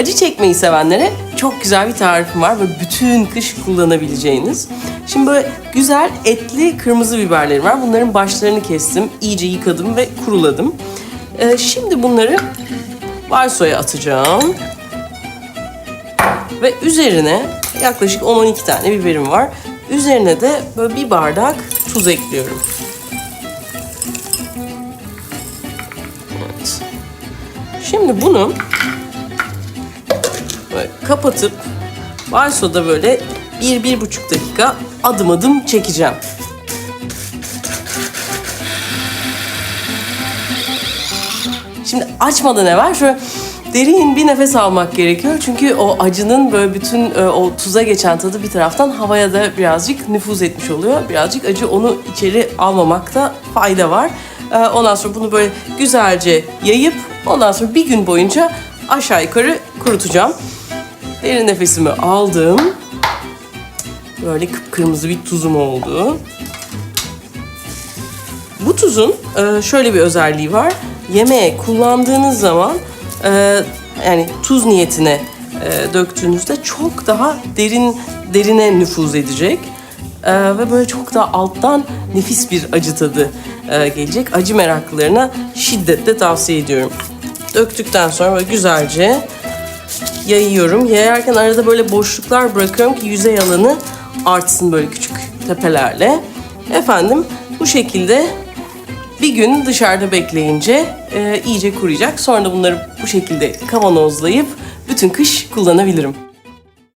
Acı çekmeyi sevenlere çok güzel bir tarifim var ve bütün kış kullanabileceğiniz. Şimdi böyle güzel etli kırmızı biberlerim var. Bunların başlarını kestim, iyice yıkadım ve kuruladım. Ee, şimdi bunları varsoya atacağım. Ve üzerine yaklaşık 10-12 tane biberim var. Üzerine de böyle bir bardak tuz ekliyorum. Evet. Şimdi bunu böyle kapatıp varsoda böyle bir, bir buçuk dakika adım adım çekeceğim. Şimdi açmadan evvel şöyle derin bir nefes almak gerekiyor. Çünkü o acının böyle bütün e, o tuza geçen tadı bir taraftan havaya da birazcık nüfuz etmiş oluyor. Birazcık acı onu içeri almamakta fayda var. E, Ondan sonra bunu böyle güzelce yayıp ondan sonra bir gün boyunca aşağı yukarı kurutacağım. Derin nefesimi aldım. Böyle kıpkırmızı bir tuzum oldu. Bu tuzun e, şöyle bir özelliği var. Yemeğe kullandığınız zaman e, yani tuz niyetine e, döktüğünüzde çok daha derin derine nüfuz edecek. E, ve böyle çok daha alttan nefis bir acı tadı e, gelecek. Acı meraklılarına şiddetle tavsiye ediyorum. Döktükten sonra böyle güzelce yayıyorum. Yayarken arada böyle boşluklar bırakıyorum ki yüzey alanı artsın böyle küçük tepelerle. Efendim bu şekilde bir gün dışarıda bekleyince e, iyice kuruyacak. Sonra da bunları bu şekilde kavanozlayıp bütün kış kullanabilirim.